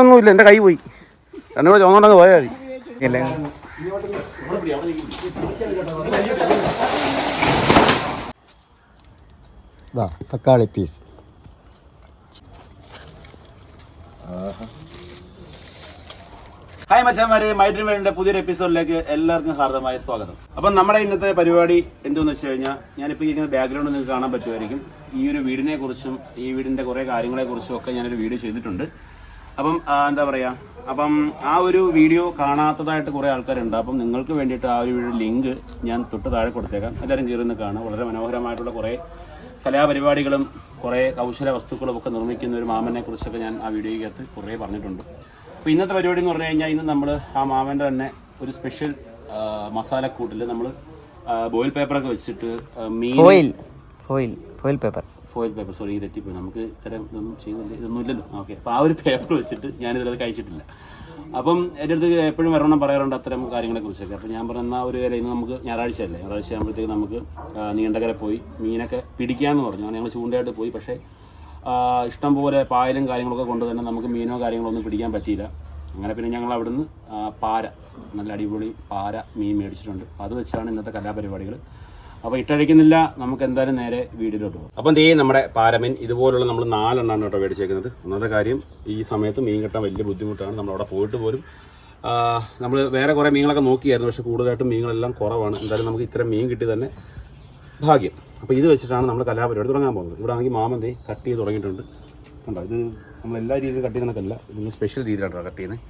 ഒന്നുമില്ല എന്റെ കൈ പോയി. രണ്ടും കൂടെ ചോന്നോണ്ടങ്ങ് പോയാൽ മതി. ഇതാ തക്കാളി പീസ് ഹായ് മച്ചാമാരെ മൈഡ്രീം വേൾഡിന്റെ പുതിയൊരു എപ്പിസോഡിലേക്ക് എല്ലാവർക്കും ഹാർദമായ സ്വാഗതം. അപ്പം നമ്മുടെ ഇന്നത്തെ പരിപാടി എന്തെന്ന് വെച്ച് കഴിഞ്ഞാൽ ഞാനിപ്പോൾ ഇരിക്കുന്ന ബാക്ക്ഗ്രൗണ്ട് നിങ്ങൾക്ക് കാണാൻ പറ്റുമായിരിക്കും. ഈ ഒരു വീടിനെ കുറിച്ചും ഈ വീടിന്റെ കുറേ കാര്യങ്ങളെ കുറിച്ചും ഒക്കെ ഞാനൊരു വീഡിയോ ചെയ്തിട്ടുണ്ട്. അപ്പം എന്താ പറയുക അപ്പം ആ ഒരു വീഡിയോ കാണാത്തതായിട്ട് കുറേ ആൾക്കാരുണ്ട്. അപ്പം നിങ്ങൾക്ക് വേണ്ടിയിട്ട് ആ ഒരു വീഡിയോ ലിങ്ക് ഞാൻ തൊട്ട് താഴെ കൊടുത്തേക്കാം. എല്ലാവരും കയറി നിന്ന് കാണാം വളരെ മനോഹരമായിട്ടുള്ള കുറേ കലാപരിപാടികളും കുറേ കൗശല വസ്തുക്കളും ഒക്കെ നിർമ്മിക്കുന്ന ഒരു മാമനെ കുറിച്ചൊക്കെ ഞാൻ ആ വീഡിയോയ്ക്കകത്ത് കുറേ പറഞ്ഞിട്ടുണ്ട്. അപ്പോൾ ഇന്നത്തെ പരിപാടി എന്ന് പറഞ്ഞു കഴിഞ്ഞാൽ ഇന്ന് നമ്മൾ ആ മാമന്റെ തന്നെ ഒരു സ്പെഷ്യൽ മസാലക്കൂട്ടിൽ നമ്മൾ ബോയിൽ പേപ്പറൊക്കെ വെച്ചിട്ട് മീൻ foil foil foil paper foil paper sorry തെറ്റിപ്പോയി നമുക്ക് ഇത്തരം ഇതൊന്നും ചെയ്യുന്നില്ല ഇതൊന്നും ഇല്ലല്ലോ ഓക്കെ അപ്പോൾ ആ ഒരു പേപ്പർ വെച്ചിട്ട് ഞാനിതിലത് കഴിച്ചിട്ടില്ല. അപ്പം എന്റെ അടുത്ത് എപ്പോഴും വരണം പറയാറുണ്ട് അത്തരം കാര്യങ്ങളെ കുറിച്ചൊക്കെ അപ്പോൾ ഞാൻ പറഞ്ഞ ഒരു വേല ഇന്ന് നമുക്ക് ഞായറാഴ്ച അല്ലേ? ഞായറാഴ്ച ആകുമ്പോഴത്തേക്ക് നമുക്ക് നീണ്ടകര പോയി മീനൊക്കെ പിടിക്കാമെന്ന് പറഞ്ഞു. ഞങ്ങൾ ചൂണ്ടയായിട്ട് പോയി. പക്ഷേ ഇഷ്ടംപോലെ ഇഷ്ടം പോലെ പായലും കാര്യങ്ങളൊക്കെ കൊണ്ട് തന്നെ നമുക്ക് മീനോ കാര്യങ്ങളോ ഒന്നും പിടിക്കാൻ പറ്റിയില്ല. അങ്ങനെ പിന്നെ ഞങ്ങൾ അവിടുന്ന് പാര നല്ല അടിപൊളി പാര മീൻ മേടിച്ചിട്ടുണ്ട്. അത് വെച്ചാണ് ഇന്നത്തെ കലാപരിപാടികൾ. അപ്പോൾ ഇട്ടഴിക്കുന്നില്ല നമുക്ക് എന്തായാലും നേരെ വീടിലോട്ട് പോകും. അപ്പം ദേ നമ്മുടെ പാരമീൻ ഇതുപോലുള്ള നമ്മൾ നാലെണ്ണമാണ് കേട്ടോ മേടിച്ചേക്കുന്നത്. ഒന്നാമത്തെ കാര്യം ഈ സമയത്ത് മീൻ കിട്ടാൻ വലിയ ബുദ്ധിമുട്ടാണ്. നമ്മൾ അവിടെ പോയിട്ട് പോലും നമ്മൾ വേറെ കുറേ മീനുകളൊക്കെ നോക്കിയായിരുന്നു. പക്ഷേ കൂടുതലായിട്ടും മീനുകളെല്ലാം കുറവാണ്. എന്തായാലും നമുക്ക് ഇത്രയും മീൻ കിട്ടി തന്നെ ഭാഗ്യം. അപ്പോൾ ഇത് വെച്ചിട്ടാണ് നമ്മൾ കലാപരിപാടി തുടങ്ങാൻ പോകുന്നത്. ഇവിടെ ആണെങ്കിൽ മാമന്തി കട്ട് ചെയ്ത് തുടങ്ങിയിട്ടുണ്ട്. കണ്ടോ? ഇത് നമ്മൾ എല്ലാ രീതിയിലും കട്ട് ചെയ്യുന്നതൊക്കെയല്ല ഇതിന് സ്പെഷ്യൽ രീതിയിലാണ് കട്ട് ചെയ്യുന്നത്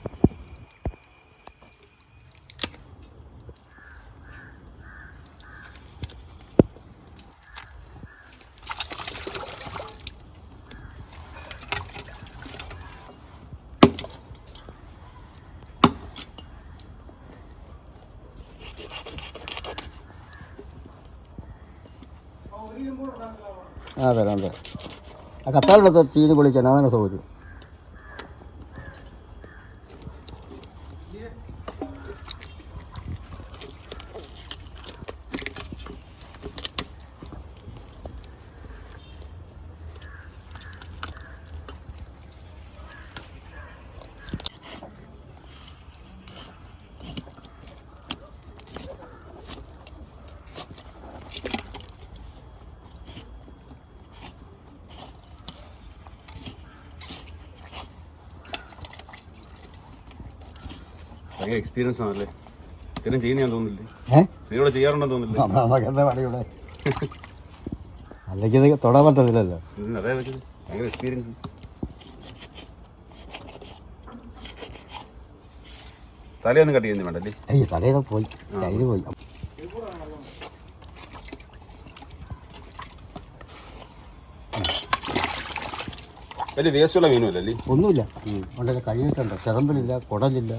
ആ തരാം തരാം ആ കത്താളെടുത്ത് ചീനി പൊളിക്കാൻ അതാണ് സൗകര്യം. ഭയങ്കര എക്സ്പീരിയൻസ് ആണല്ലേ? സ്ഥിരം ചെയ്യുന്ന ഞാൻ തോന്നുന്നില്ലേ? ഏ? സ്ഥിരം ചെയ്യാറുണ്ടെന്ന് തോന്നുന്നില്ലേ? നമുക്ക് എന്താ പണി ഇവിടെ? അല്ലെങ്കിൽ ഇത് തൊടാൻ പറ്റത്തില്ലല്ലോ. ഉം, അതാ ഭയങ്കര എക്സ്പീരിയൻസ് തലയൊന്നും കട്ട് ചെയ്യുന്നു വേണ്ടല്ലേ? അയ്യോ തലേന്ന് പോയി. സ്റ്റൈൽ പോയി. വലിയ വേസ്റ്റുള്ള മീനുമല്ലേ ഒന്നുമില്ല. ഉണ്ടല്ലോ കഴിയിട്ടുണ്ട് ചെതമ്പലില്ല കുടലില്ല.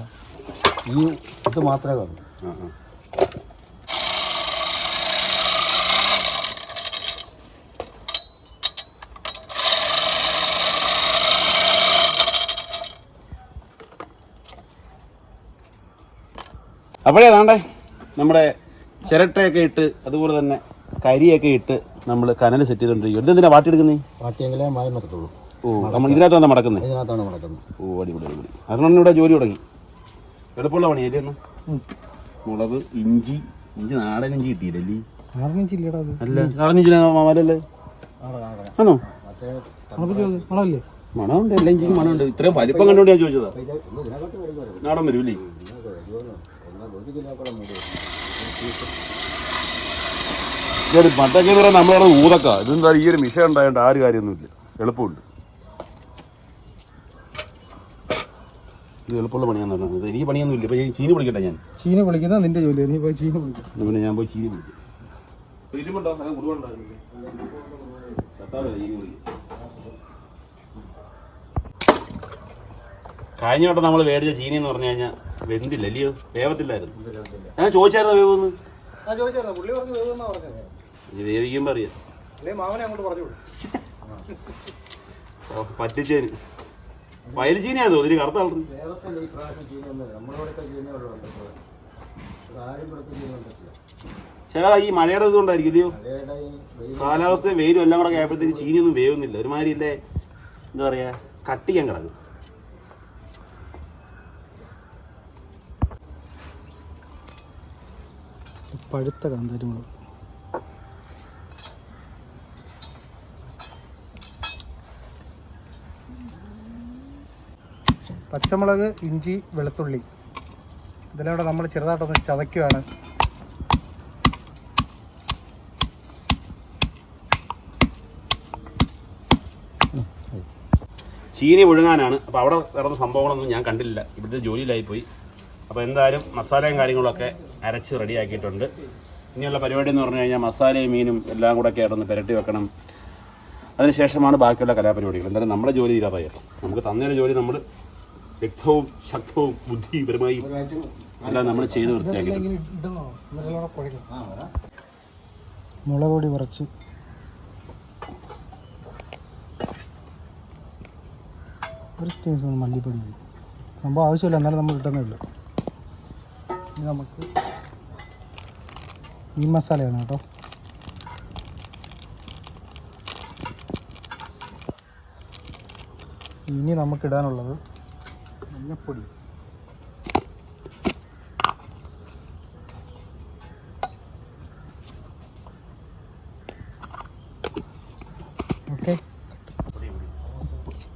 ഈ ഇത് മാത്രമേ കാണൂ. അപ്പോഴേ അതാണ്ടേ നമ്മുടെ ചിരട്ടയൊക്കെ ഇട്ട് അതുപോലെ തന്നെ കരിയൊക്കെ ഇട്ട് നമ്മൾ കനൽ സെറ്റ് ചെയ്തുകൊണ്ടിരിക്കും ഇതെന്തിനാ വാട്ടിയെടുക്കുന്നേ വാട്ടിയെങ്കിലേ മഴ നടത്തുള്ളൂ ഓ നമ്മൾ ഇതിനകത്ത് വന്നാ മടക്കുന്നത് ഇതിനകത്താണ് നടക്കുന്നത് ഓ അടിപൊളി അടിപൊളി. അതിനാണ് ഇവിടെ ജോലി തുടങ്ങി. എളുപ്പമുള്ള പണിയല്ലേ? മുളക് ഇഞ്ചി ഇഞ്ചി നാടൻ ഇഞ്ചി കിട്ടിയില്ലേ അല്ല? നാടൻ ഇഞ്ചി ആണോ മണമുണ്ട് എല്ലാ ഇഞ്ചിക്കും മണമുണ്ട്. ഇത്രയും വലിപ്പം കണ്ടുകൊണ്ട് ഞാൻ ചോദിച്ചതാ. നാടൻ വരൂല്ലേ മറ്റൊക്കെ നമ്മളാണ് ഊതക്ക. ഇതെന്താ ഈ ഒരു മിഷ ഉണ്ടായതുകൊണ്ട് ആ ഒരു കാര്യമൊന്നുമില്ല. എളുപ്പമുണ്ട്. ഇത് എളുപ്പമുള്ള പണിയാന്ന് പറഞ്ഞത്. എനിക്ക് പണിയൊന്നും ഇല്ല ഇപ്പൊ ഈ ചീനി വിളിക്കട്ടെ ഞാൻ. ചീന വിളിക്കുന്ന നിന്റെ ജോലി. നീ പോയി ചീന വിളിക്കും എന്നാ പിന്നെ ഞാൻ പോയി ചീനി ഇരുമുണ്ടോ വിളിക്കും കഴിഞ്ഞ വട്ടം നമ്മൾ മേടിച്ച ചീനി എന്ന് പറഞ്ഞു കഴിഞ്ഞാൽ വെന്തില്ല അല്ലയോ? വേവത്തില്ലായിരുന്നു. ഞാൻ ചോദിച്ചായിരുന്നു വേവെന്ന് ആ പുള്ളി പറഞ്ഞു വേവെന്നാ പറഞ്ഞത്. ഇത് വേവിക്കുമ്പോൾ അറിയാം. അല്ലേ മാമനെ അങ്ങോട്ട് പറഞ്ഞു വിടും പറ്റിച്ചേന്. വയൽ ചീനയാ തോന്നി കറുത്ത കളർ കേരളത്തിൽ ഈ ചില ഈ മഴയുടെ ഇതുകൊണ്ടായിരിക്കും ഇല്ലയോ കാലാവസ്ഥയും വെയിലും എല്ലാം കൂടെ കഴിയപ്പോഴത്തേക്ക് ചീനിയൊന്നും വേവുന്നില്ല. ഒരുമാതിരി ഇല്ലേ? എന്താ പറയാ? കട്ടിക്കാൻ കിടക്കും. പഴുത്ത കാന്താരി മുളക്. പച്ചമുളക് ഇഞ്ചി വെളുത്തുള്ളി. ഇതിലൂടെ നമ്മൾ ചെറുതായിട്ടൊന്ന് ചതയ്ക്കുകയാണ് ചീനി ഒഴുങ്ങാനാണ് അപ്പോൾ അവിടെ നടന്ന സംഭവങ്ങളൊന്നും ഞാൻ കണ്ടില്ല. ഇവിടുത്തെ ജോലിയിലായി പോയി അപ്പോൾ എന്തായാലും മസാലയും കാര്യങ്ങളൊക്കെ അരച്ച് റെഡിയാക്കിയിട്ടുണ്ട്. ഇനിയുള്ള പരിപാടി എന്ന് പറഞ്ഞു കഴിഞ്ഞാൽ മസാലയും മീനും എല്ലാം കൂടെ ഒക്കെ ആയിട്ടൊന്ന് പുരട്ടി വെക്കണം. അതിനുശേഷമാണ് ബാക്കിയുള്ള കലാപരിപാടികൾ. എന്തായാലും നമ്മുടെ ജോലി തീരാറായി. നമുക്ക് തന്നൊരു ജോലി നമ്മൾ വ്യക്തവും ശക്തവും ബുദ്ധിപരമായി അല്ല നമ്മൾ ചെയ്ത് വൃത്തിയാക്കിയിട്ടുണ്ട് മുളക് പൊടി കുറച്ച്. ഒരു ടീസ്പൂൺ മല്ലിപ്പൊടി മതി. സംഭവം ആവശ്യമില്ല എന്നാലും നമ്മൾ ഇട്ടുന്നേ ഉള്ളൂ ഇനി നമുക്ക് ഈ മസാലയാണ് കേട്ടോ. ഇനി നമുക്ക് ഇടാനുള്ളത് മഞ്ഞപ്പൊടി. ഓക്കെ.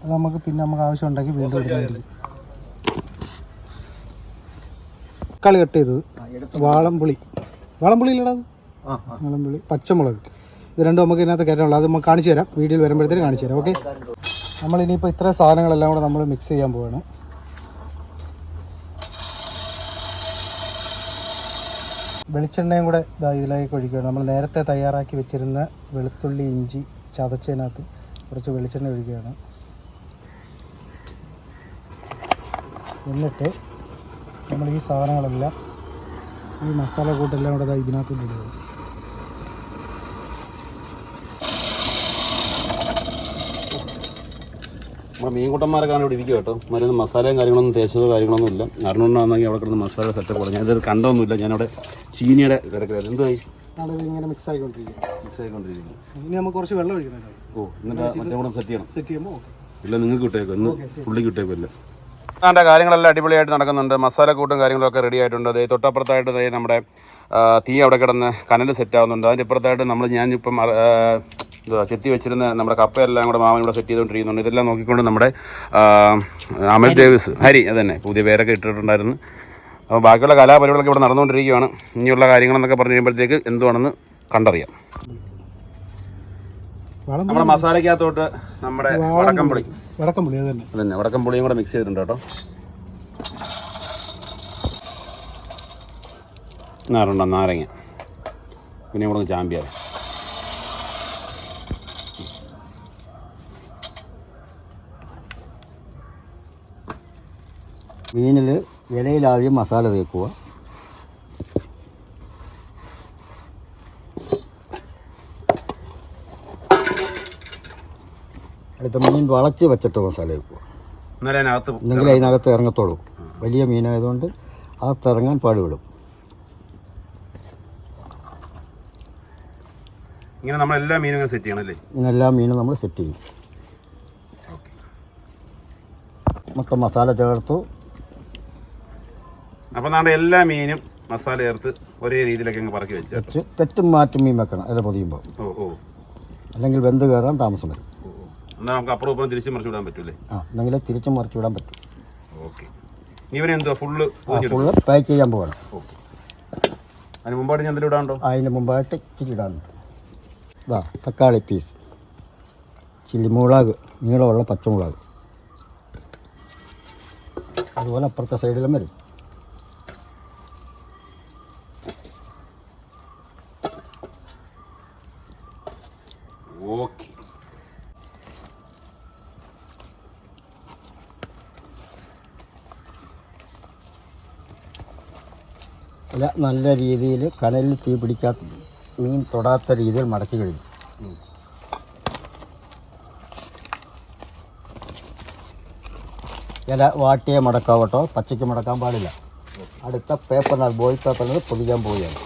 അത് നമുക്ക് പിന്നെ നമുക്ക് ആവശ്യം ഉണ്ടെങ്കിൽ വീണ്ടും ഇടുന്നതായിരിക്കും തക്കാളി കട്ട് ചെയ്തത്. വാളംപുളി. വാളംപുളി ഇല്ലടാ വാളംപുളി. പച്ചമുളക്. ഇത് രണ്ടും നമുക്ക് ഇതിനകത്ത് കയറ്റാനുള്ളത് അത് നമുക്ക് കാണിച്ചു തരാം. വീഡിയോയിൽ വരുമ്പോഴത്തേക്ക് കാണിച്ചു തരാം. ഓക്കെ? നമ്മൾ ഇനിയിപ്പോൾ ഇത്ര സാധനങ്ങളെല്ലാം കൂടെ നമ്മൾ മിക്സ് ചെയ്യാൻ പോവാണ്. വെളിച്ചെണ്ണയും കൂടെ ഇതാ ഇതിലേക്ക് ഒഴിക്കുകയാണ്. നമ്മൾ നേരത്തെ തയ്യാറാക്കി വെച്ചിരുന്ന വെളുത്തുള്ളി ഇഞ്ചി ചതച്ചതിനകത്ത് കുറച്ച് വെളിച്ചെണ്ണ ഒഴിക്കുകയാണ്. എന്നിട്ട് നമ്മൾ ഈ സാധനങ്ങളെല്ലാം ഈ മസാല കൂട്ടെല്ലാം കൂടെ ഇതിനകത്ത് ഇടുക. നമ്മുടെ മീൻകൂട്ടന്മാരൊക്കെ ഇവിടെ ഇരിക്കും കേട്ടോ. മരുന്ന് മസാലയും കാര്യങ്ങളൊന്നും തേച്ചതോ കാര്യങ്ങളൊന്നും ഇല്ല. അറിഞ്ഞുകൊണ്ടാണെങ്കിൽ അവിടെ കിടന്ന് മസാല സെറ്റപ്പ് കൊടുക്കും ഞാനിത് കണ്ടൊന്നുമില്ല. ഞാനവിടെ ചീനിയുടെ തിരക്കിലായിരുന്നു എന്തായി ഇങ്ങനെ മിക്സ് മിക്സ് ആയിക്കൊണ്ടിരിക്കുന്നു. ഇനി നമുക്ക് കുറച്ച് വെള്ളം ഒഴിക്കണം ഓ എന്നിട്ട് മറ്റേ കൂടെ സെറ്റ് ചെയ്യണം. സെറ്റ് ചെയ്യുമ്പോൾ ഇല്ല നിങ്ങൾക്ക് കിട്ടേക്കും ഇന്ന് പുള്ളിക്ക് കിട്ടേക്കില്ല അതിന്റെ കാര്യങ്ങളെല്ലാം അടിപൊളിയായിട്ട് നടക്കുന്നുണ്ട്. മസാല കൂട്ടും കാര്യങ്ങളൊക്കെ റെഡി ആയിട്ടുണ്ട്. അതേ തൊട്ടപ്പുറത്തായിട്ട് അതേ നമ്മുടെ തീ അവിടെ കിടന്ന് കനൽ സെറ്റ് ആവുന്നുണ്ട്. അതിന്റെ ഇപ്പുറത്തായിട്ട് നമ്മൾ ഞാനിപ്പം ചെത്തി വെച്ചിരുന്ന നമ്മുടെ കപ്പയെല്ലാം കൂടെ മാമൻ ഇവിടെ സെറ്റ് ചെയ്തുകൊണ്ടിരിക്കുന്നുണ്ട് ഇതെല്ലാം നോക്കിക്കൊണ്ട് നമ്മുടെ അമൽ ഡേവിസ്. ഹരി അതന്നെ. പുതിയ പേരൊക്കെ ഇട്ടിട്ടുണ്ടായിരുന്നു. അപ്പോൾ ബാക്കിയുള്ള കലാപരിപാടികളൊക്കെ ഇവിടെ നടന്നുകൊണ്ടിരിക്കുകയാണ്. ഇനിയുള്ള കാര്യങ്ങളെന്നൊക്കെ പറഞ്ഞു കഴിയുമ്പോഴത്തേക്ക് എന്തുവാണെന്ന് കണ്ടറിയാം. നമ്മുടെ മസാലയ്ക്കകത്തോട്ട് നമ്മുടെ വടക്കംപുളി വടക്കം പുളി. അത് തന്നെ അതന്നെ. വടക്കം പുളിയും കൂടെ മിക്സ് ചെയ്തിട്ടുണ്ട് കേട്ടോ. നാറുണ്ട നാരങ്ങ. പിന്നെ കൂടെ ഒന്ന് ചാമ്പിയാൽ മീനിൽ ഇലയിൽ ആദ്യം മസാല തേക്കുക. അടുത്ത മീൻ വളച്ച് വെച്ചിട്ട് മസാല വെക്കുക എന്നെങ്കിൽ അതിനകത്ത് ഇറങ്ങത്തോളൂ വലിയ മീനായതുകൊണ്ട് അകത്ത് ഇറങ്ങാൻ പാടുപെടും. ഇങ്ങനെ നമ്മൾ എല്ലാ മീനും സെറ്റ് ചെയ്യണം ഇങ്ങനെ എല്ലാ മീനും നമ്മൾ സെറ്റ് ചെയ്യും. മൊത്തം മസാല ചേർത്തു. അപ്പോൾ നമ്മുടെ എല്ലാ മീനും മസാല ചേർത്ത് ഒരേ രീതിയിലൊക്കെ അങ്ങ് പറക്കി വെച്ച് തെറ്റും മാറ്റും മീൻ വെക്കണം ഇല പൊതിയുമ്പോൾ. ഓ ഓ. അല്ലെങ്കിൽ വെന്ത് കയറാൻ താമസം വരും. എന്നാൽ നമുക്ക് അപ്പുറം ഇപ്പുറം തിരിച്ചു മറിച്ച് വിടാൻ പറ്റൂലേ ആ എന്നെങ്കിൽ തിരിച്ചും മറിച്ച് വിടാൻ പറ്റും. ഓക്കെ. ഇവനെ എന്തുവാ? ഫുള്ള് ഫുള്ള് പാക്ക് ചെയ്യാൻ പോകണം ഓക്കെ. അതിന് മുമ്പായിട്ട് ഞാൻ എന്തെങ്കിലും ഇടാണ്ടോ അതിന് മുമ്പായിട്ട് ഇച്ചിരി ഇടാനുണ്ട്. ഇതാ തക്കാളി പീസ് ചില്ലി മുളക് നീളമുള്ള പച്ചമുളക്. അതുപോലെ അപ്പുറത്തെ സൈഡിലും വരും ഓക്കെ ഇല നല്ല രീതിയിൽ കനലിൽ തീ പിടിക്കാത്ത മീൻ തൊടാത്ത രീതിയിൽ മടക്കി കഴിഞ്ഞു. ഇല വാട്ടിയെ മടക്കാവട്ടോ. പച്ചയ്ക്ക് മടക്കാൻ പാടില്ല. അടുത്ത പേപ്പറിനാൽ ബോയിൽ പേപ്പറിൽ പൊതിക്കാൻ പോവുകയാണ്.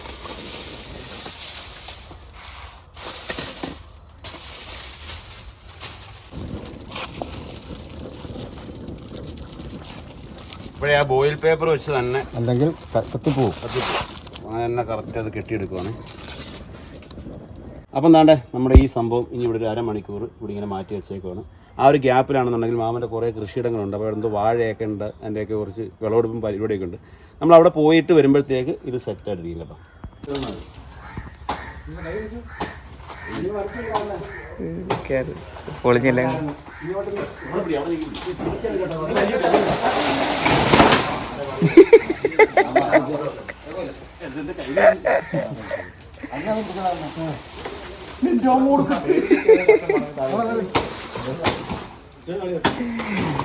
ഇപ്പോഴേ ആ ബോയിൽ പേപ്പർ വെച്ച് തന്നെ അല്ലെങ്കിൽ കത്തിപ്പോവും. കത്തിപ്പോവും. തന്നെ കറക്റ്റ് അത് കെട്ടിയെടുക്കുവാണ്. അപ്പം എന്താണ്ടേ നമ്മുടെ ഈ സംഭവം ഇനി ഇവിടെ ഒരു അരമണിക്കൂർ ഇവിടെ ഇങ്ങനെ മാറ്റി വെച്ചേക്കുവാണ്. ആ ഒരു ഗ്യാപ്പിലാണെന്നുണ്ടെങ്കിൽ മാമന്റെ കുറേ കൃഷിയിടങ്ങളുണ്ട്. അപ്പോൾ എന്തോ വാഴയൊക്കെ ഉണ്ട് അതിന്റെയൊക്കെ കുറച്ച് വിളവെടുപ്പും പരിപാടിയൊക്കെ ഉണ്ട് നമ്മൾ അവിടെ പോയിട്ട് വരുമ്പോഴത്തേക്ക് ഇത് സെറ്റ് കേട്ടോ. പൊളിഞ്ഞില്ല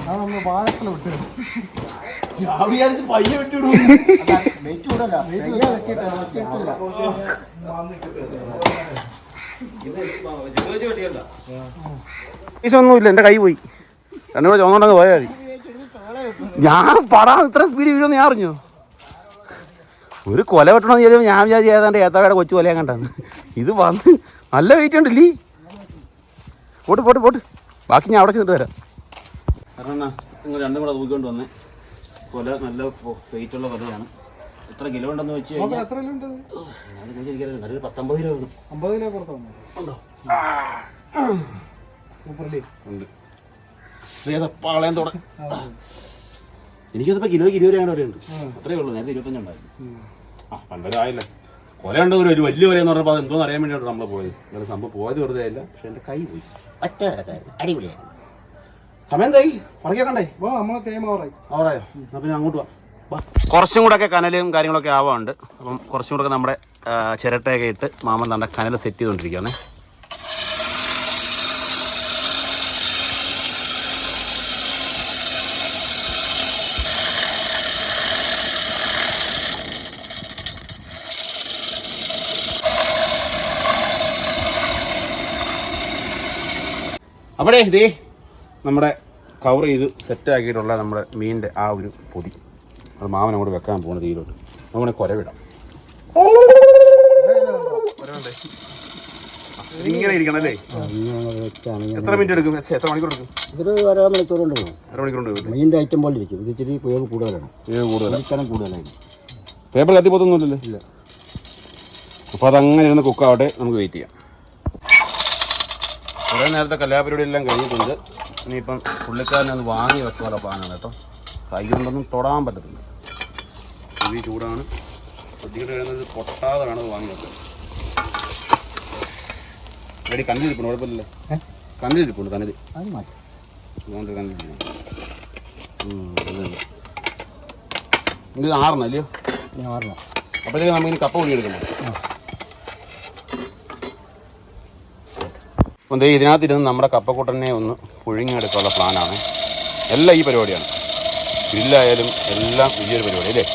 അത് നമ്മൾ വാഴത്തിൽ വിട്ടു വെയിറ്റ് കൂടല്ല വെച്ചിട്ടില്ല ഒന്നുമില്ല എന്റെ കൈ പോയി. രണ്ടു കൂടെ ചോന്നോണ്ടങ്ങ് പോയാൽ മതി. ഞാൻ പടാ ഇത്ര സ്പീഡ് വീഴുമെന്ന് ഞാൻ അറിഞ്ഞു? ഒരു കൊല വെട്ടണമെന്ന് ചെയ്തപ്പോൾ ഞാൻ വിചാരിച്ചു ഏതാണ്ട് ഏത്താവയുടെ കൊച്ചു കൊലയാൻ കണ്ടെന്ന് ഇത് വന്ന് നല്ല വെയിറ്റ് ഉണ്ടല്ലേ പോട്ട് പോട്ട് പോട്ട്. ബാക്കി ഞാൻ അവിടെ ചെന്നിട്ട് തരാം കാരണം നിങ്ങൾ രണ്ടും കൂടെ തൂക്കിക്കൊണ്ട് വന്നേ. കൊല നല്ല വെയിറ്റ് ഉള്ള കൊലയാണ്. എത്ര കിലോ ഉണ്ടെന്ന് വെച്ച് കഴിഞ്ഞാൽ ഒരു പത്തൊമ്പത് അമ്പത് കിലോ ഉണ്ടോ? പാളയം എനിക്കതിപ്പോൾ കിലോയ്ക്ക് ഇരുപത് രൂപയാണ് അവിടെ ഉണ്ട്. അത്രേ ഉള്ളൂ നേരത്തെ ഇരുപത്തഞ്ചുണ്ടായിരുന്നു ആ പണ്ടൊരായില്ലേ കൊല ഉണ്ട് ഒരു വലിയ വലിയ കൊലയെന്ന് പറഞ്ഞപ്പോൾ അത് എന്തോന്ന് അറിയാൻ വേണ്ടിയാണ് നമ്മൾ പോയത്. അങ്ങനെ സംഭവം പോയത് വെറുതെ ആയില്ല പക്ഷെ എന്റെ കൈ പോയി. ഒറ്റ സമയം തൈ പറക്കണ്ടേ വാ നമ്മളെ ടൈം എന്നാ പിന്നെ അങ്ങോട്ട് വാ. കുറച്ചും കൂടെ ഒക്കെ കനലും കാര്യങ്ങളൊക്കെ ആവാറുണ്ട് അപ്പം കുറച്ചും കൂടെ നമ്മുടെ ചിരട്ടയൊക്കെ ഇട്ട് മാമൻ തന്റെ കനൽ സെറ്റ് ചെയ്തുകൊണ്ടിരിക്കുകയാണേ അവിടെ ഇതേ നമ്മുടെ കവർ ചെയ്ത് സെറ്റ് ആക്കിയിട്ടുള്ള നമ്മുടെ മീനിന്റെ ആ ഒരു പൊടി. അത് മാമൻ അങ്ങോട്ട് വെക്കാൻ പോകുന്ന തീയിലോട്ട്. നമ്മുടെ കുരവിടാം ഇങ്ങനെ ഇരിക്കണം അല്ലേ? എത്ര മിനിറ്റ് എടുക്കും? എത്ര മണിക്കൂർ എടുക്കും? ഇതൊരു അര മണിക്കൂർ കൊണ്ട് പോകും. അര മണിക്കൂർ കൊണ്ട് ഐറ്റം പോലെ ഇരിക്കും. ഇത് ഇച്ചിരി ഉപയോഗം കൂടുതലാണ്. ഇത് കൂടുതലാണ് കുടിക്കണം കൂടുതലായിരിക്കും. പേപ്പർ കത്തിപ്പോത്തൊന്നുമില്ലല്ലേ ഇല്ല. അപ്പോൾ അതങ്ങനെ ഇരുന്ന് കുക്കാവട്ടെ നമുക്ക് വെയിറ്റ് ചെയ്യാം. കുറേ നേരത്തെ കല്യാപരിപാടിയെല്ലാം കഴിഞ്ഞിട്ടുണ്ട്. ഇനിയിപ്പം പുള്ളിക്കാരനെ ഒന്ന് വാങ്ങി വെക്കാനുള്ള പ്ലാനാണ് കേട്ടോ. കൈ കൊണ്ടൊന്നും തൊടാൻ പറ്റത്തില്ല. ഇനി ചൂടാണ്. ശ്രദ്ധിക്കേണ്ടി കഴിയുന്നത് പൊട്ടാതെ വേണം അത് വാങ്ങി വെക്കാൻ റെഡി കണ്ണിലിരിപ്പുണ്ട് കുഴപ്പമില്ലല്ലേ? കണ്ണിലിരിപ്പുണ്ട് കണ്ണിൽ ഇങ്ങനത്തെ കണ്ണിലിരിക്കണം ഇത് ആറെണ്ണം അല്ലയോ? ഇനി അപ്പോഴത്തേക്ക് നമുക്ക് ഇനി കപ്പ പൊടി എടുക്കണം അപ്പം ദേ ഇതിനകത്തിരുന്ന് നമ്മുടെ കപ്പക്കൂട്ടനെ ഒന്ന് പുഴുങ്ങിയെടുക്കാനുള്ള പ്ലാനാണ്. എല്ലാം ഈ പരിപാടിയാണ്. ഗ്രില്ലായാലും എല്ലാം ഈ ഒരു പരിപാടി അല്ലേ?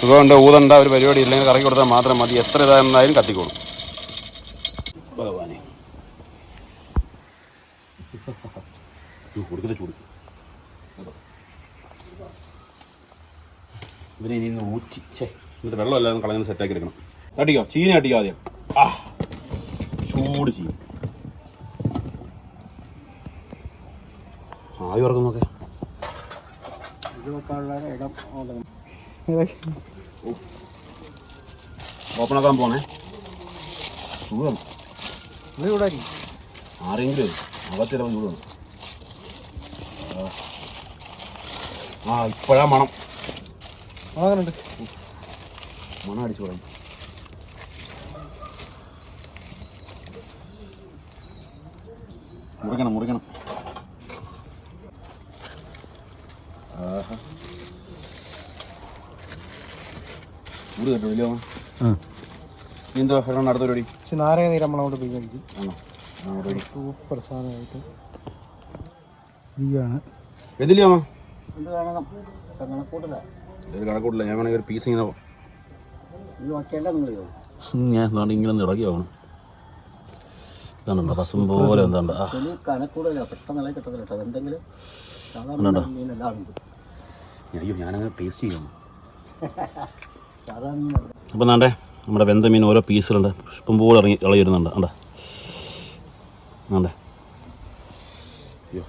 സുഖമുണ്ട്. ഊതണ്ട ഒരു പരിപാടി ഇല്ലെങ്കിൽ കറക്കി കൊടുത്താൽ മാത്രം മതി. എത്ര ഇതായിരുന്നാലും കത്തിക്കോളും. ഭഗവാനെ. ഇനി ഒന്ന് ഊറ്റി ഛേ എന്നിട്ട് വെള്ളമല്ലാതെ കളഞ്ഞ് സെറ്റാക്കി എടുക്കണം. അടിക്കോ ചീനി അടിക്കോ ആദ്യം. ചൂട് ചീനി ആവി ഉറക്കം നോക്കേ ആക്കാൻ പോണേ. ചൂടാണ്. ആരെങ്കിലും അകത്തിടവൻ ചൂടാണ്. ആ ഇപ്പോഴാ മണം. മണം അടിച്ചു തുടങ്ങി. മുറിക്കണം മുറിക്കണം. ആഹാ. ചൂട് കേട്ടോ ഇല്ലയോ ഇനി എന്തോ ഒരെണ്ണം അടുത്ത പരിപാടി. പക്ഷെ നാരങ്ങ നീര് നമ്മളങ്ങോട്ട് പോയി കഴിക്കും ആ റെഡി സൂപ്പർ സാധനമായിട്ട്. ഇതാണ്. എന്തില്ലയോ അമ്മ ഇത് കാണണം കണക്കൂട്ടില്ല ഒരു കണക്കൂട്ടില്ല ഞാൻ വേണമെങ്കിൽ ഒരു പീസ് ഇങ്ങനെ ഞാൻ ഇങ്ങനെ ഒന്ന് ഇളകി ഇതാണോ പസും പോലെ എന്താണ്ട്. കിട്ടത്തില്ല കേട്ടോ. എന്തെങ്കിലും സാധാരണ മീനെല്ലാം അയ്യോ ഞാനങ്ങനെ ടേസ്റ്റ് മീനല്ല അപ്പം നാണ്ടേ നമ്മുടെ വെന്ത മീൻ ഓരോ പീസിലുണ്ട് ഇഷ്ടം പോലെ ഇറങ്ങി ഇളകി വരുന്നുണ്ട് കണ്ടേ ആണ്ടേ അയ്യോ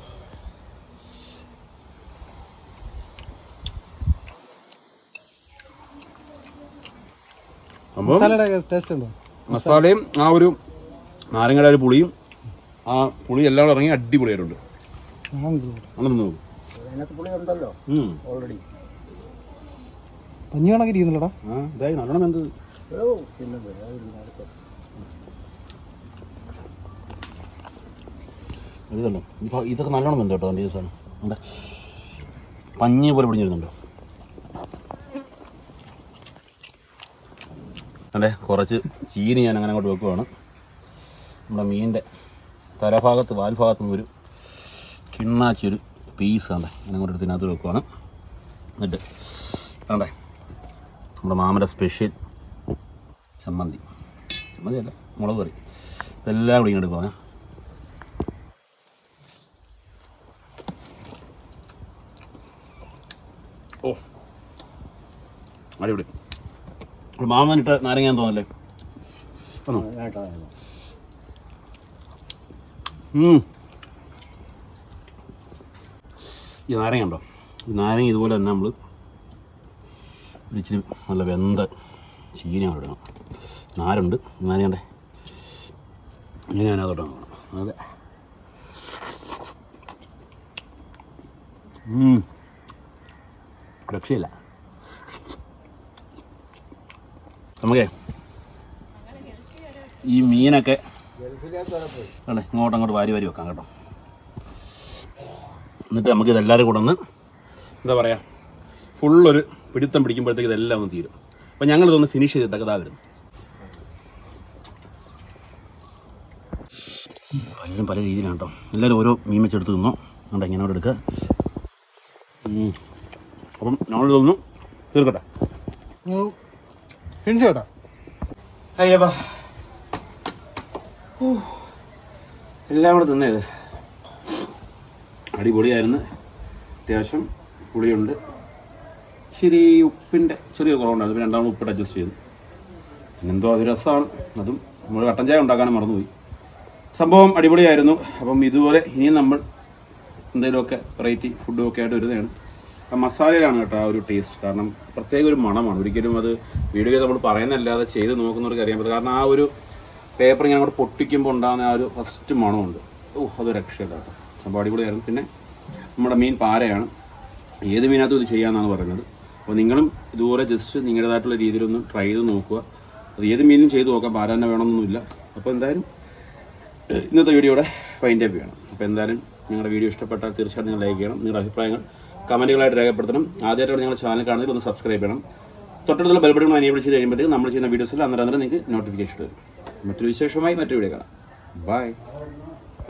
മസാലയുടെ ടേസ്റ്റ് ഉണ്ടോ? മസാലയും ആ ഒരു നാരങ്ങയുടെ ഒരു പുളിയും ആ പുളി എല്ലാം കൂടെ ഇറങ്ങി അടിപൊളിയായിട്ടുണ്ട്. അങ്ങനെ നോക്കും. ഓൾറെഡി പഞ്ഞി കണക്ക് ഇരിക്കുന്നില്ലടാ. ആ ഇതായി. നല്ലോണം എന്ത് ഇതുണ്ടോ ഇപ്പൊ ഇതൊക്കെ നല്ലോണം വെന്തോ കേട്ടോ എന്റെ ദിവസമാണ് ഉണ്ട് പഞ്ഞി പോലെ പിടിഞ്ഞിരുന്നുണ്ടോ. അതെ കുറച്ച് ചീനി ഞാൻ അങ്ങനെ അങ്ങോട്ട് വെക്കുവാണ്. നമ്മുടെ മീനിന്റെ തലഭാഗത്ത് വാൽഭാഗത്ത് നിന്ന് ഒരു കിണ്ണാച്ചി പീസ് ആണ്. അങ്ങനെ അങ്ങോട്ട് എടുത്ത് ഇതിനകത്ത് വെക്കുവാണ്. എന്നിട്ട് ആണ്ടേ നമ്മുടെ മാമന്റെ സ്പെഷ്യൽ ചമ്മന്തി. ചമ്മന്തി അല്ല മുളക് കറി. ഇതെല്ലാം കൂടി ഇങ്ങനെ എടുക്കുവാണ് ഓ അടിപൊളി. മാമനിട്ട് നാരങ്ങാൻ തോന്നല്ലേ? ഒന്നും. ഈ നാരങ്ങ ഉണ്ടോ? ഈ നാരങ്ങ ഇതുപോലെ തന്നെ നമ്മൾ ഇച്ചിരി നല്ല വെന്ത ചീന ഇടണം. നാരുണ്ട്. നാരങ്ങണ്ടേ ഇനി ഞാനതോട്ട് അതെ. രക്ഷയില്ല. നമുക്കേ ഈ മീനൊക്കെ അതെ ഇങ്ങോട്ട് അങ്ങോട്ട് വാരി വാരി വെക്കാം കേട്ടോ. എന്നിട്ട് നമുക്ക് ഇതെല്ലാവരും കൂടെ ഒന്ന് എന്താ പറയുക ഫുള്ളൊരു പിടുത്തം പിടിക്കുമ്പോഴത്തേക്ക് ഇതെല്ലാം ഒന്ന് തീരും. അപ്പം ഞങ്ങൾ ഇതൊന്ന് ഫിനിഷ് ചെയ്തിട്ടൊക്കെ ഇതാ വരുന്നു. പലരും പല രീതിയിലാണ് കേട്ടോ. എല്ലാവരും ഓരോ മീൻ വെച്ചെടുത്ത് തിന്നോ. അതുകൊണ്ട് എങ്ങനെ അവിടെ എടുക്കുക അപ്പം തോന്നുന്നു തീർക്കട്ടെ. ഫിനിഷ് കേട്ടോ അയ്യപ്പാ എല്ലാം കൂടെ തിന്നേത് അടിപൊളിയായിരുന്നു. അത്യാവശ്യം പുളിയുണ്ട്. ശരി ഉപ്പിന്റെ ചെറിയ കുറവുണ്ടായിരുന്നു. പിന്നെ രണ്ടാമത് ഉപ്പിട്ട് അഡ്ജസ്റ്റ് ചെയ്തു പിന്നെന്തോ അത് രസമാണ്. അതും നമ്മൾ കട്ടൻ ചായ ഉണ്ടാക്കാനും മറന്നുപോയി. സംഭവം അടിപൊളിയായിരുന്നു. അപ്പം ഇതുപോലെ ഇനിയും നമ്മൾ എന്തെങ്കിലുമൊക്കെ വെറൈറ്റി ഫുഡും ഒക്കെ ആയിട്ട് വരുന്നതാണ്. ആ മസാലയിലാണ് കേട്ടോ ആ ഒരു ടേസ്റ്റ് കാരണം പ്രത്യേക ഒരു മണമാണ്. ഒരിക്കലും അത് വീഡിയോയിൽ നമ്മൾ പറയുന്നല്ലാതെ ചെയ്ത് നോക്കുന്നവർക്ക് അറിയാൻ പറ്റും കാരണം ആ ഒരു പേപ്പർ ഇങ്ങനെ അങ്ങോട്ട് പൊട്ടിക്കുമ്പോൾ ഉണ്ടാകുന്ന ആ ഒരു ഫസ്റ്റ് മണമുണ്ട്. ഓ അത് രക്ഷയില്ല കേട്ടോ. സംഭവം അടിപൊളിയായിരുന്നു. പിന്നെ നമ്മുടെ മീൻ പാരയാണ്. ഏത് മീനകത്തും ഇത് ചെയ്യാമെന്നാണ് പറയുന്നത്. അപ്പോൾ നിങ്ങളും ഇതുപോലെ ജസ്റ്റ് നിങ്ങളുടേതായിട്ടുള്ള രീതിയിലൊന്ന് ട്രൈ ചെയ്ത് നോക്കുക. അത് ഏത് മീനും ചെയ്ത് നോക്കാം. പാര തന്നെ വേണമെന്നൊന്നുമില്ല. അപ്പോൾ എന്തായാലും ഇന്നത്തെ വീഡിയോയുടെ വൈൻഡ് അപ്പ് ചെയ്യണം. അപ്പോൾ എന്തായാലും നിങ്ങളുടെ വീഡിയോ ഇഷ്ടപ്പെട്ടാൽ തീർച്ചയായിട്ടും നിങ്ങൾ ലൈക്ക് ചെയ്യണം. നിങ്ങളുടെ അഭിപ്രായങ്ങൾ കമന്റുകളായിട്ട് രേഖപ്പെടുത്തണം. ആദ്യമായിട്ടാണ് ഞങ്ങളുടെ ചാനൽ കാണുന്നതിൽ ഒന്ന് സബ്സ്ക്രൈബ് ചെയ്യണം. തൊട്ടടുത്തുള്ള ബെൽബട്ടൺ എനേബിൾ ചെയ്ത് കഴിയുമ്പോഴത്തേക്ക് നമ്മൾ ചെയ്യുന്ന വീഡിയോസിൽ അന്നേരം അന്നേരം നിങ്ങൾക്ക് നോട്ടിഫിക്കേഷൻ വരും. മറ്റൊരു വിശേഷമായി മറ്റൊരു വീഡിയോ കാണാം. ബൈ